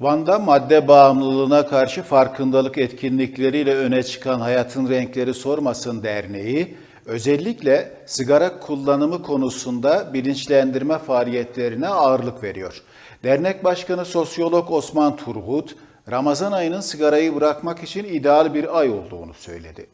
Van'da madde bağımlılığına karşı farkındalık etkinlikleriyle öne çıkan Hayatın Renkleri Sormasın Derneği, özellikle sigara kullanımı konusunda bilinçlendirme faaliyetlerine ağırlık veriyor. Dernek Başkanı Sosyolog Osman Turgut, Ramazan ayının sigarayı bırakmak için ideal bir ay olduğunu söyledi.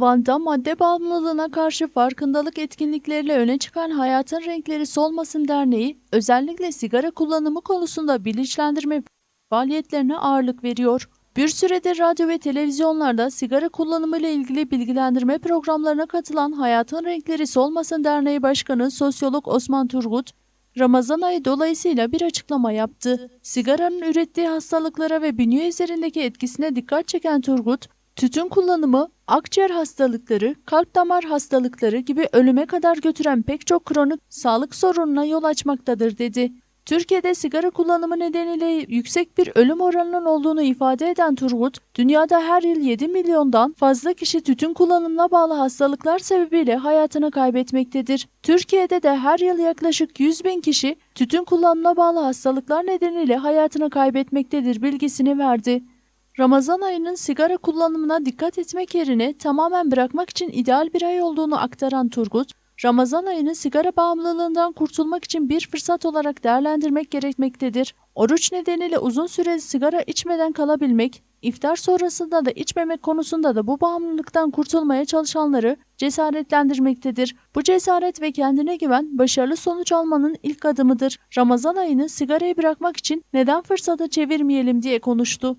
Van'da madde bağımlılığına karşı farkındalık etkinlikleriyle öne çıkan Hayatın Renkleri Solmasın Derneği, özellikle sigara kullanımı konusunda bilinçlendirme faaliyetlerine ağırlık veriyor. Bir süredir radyo ve televizyonlarda sigara kullanımı ile ilgili bilgilendirme programlarına katılan Hayatın Renkleri Solmasın Derneği Başkanı Sosyolog Osman Turgut, Ramazan ayı dolayısıyla bir açıklama yaptı. Sigaranın ürettiği hastalıklara ve bünye üzerindeki etkisine dikkat çeken Turgut, tütün kullanımı akciğer hastalıkları, kalp damar hastalıkları gibi ölüme kadar götüren pek çok kronik sağlık sorununa yol açmaktadır dedi. Türkiye'de sigara kullanımı nedeniyle yüksek bir ölüm oranının olduğunu ifade eden Turgut, dünyada her yıl 7 milyondan fazla kişi tütün kullanımına bağlı hastalıklar sebebiyle hayatını kaybetmektedir. Türkiye'de de her yıl yaklaşık 100 bin kişi tütün kullanımına bağlı hastalıklar nedeniyle hayatını kaybetmektedir bilgisini verdi. Ramazan ayının sigara kullanımına dikkat etmek yerine tamamen bırakmak için ideal bir ay olduğunu aktaran Turgut, Ramazan ayını sigara bağımlılığından kurtulmak için bir fırsat olarak değerlendirmek gerekmektedir. Oruç nedeniyle uzun süre sigara içmeden kalabilmek, iftar sonrasında da içmemek konusunda da bu bağımlılıktan kurtulmaya çalışanları cesaretlendirmektedir. Bu cesaret ve kendine güven başarılı sonuç almanın ilk adımıdır. Ramazan ayını sigarayı bırakmak için neden fırsata çevirmeyelim diye konuştu.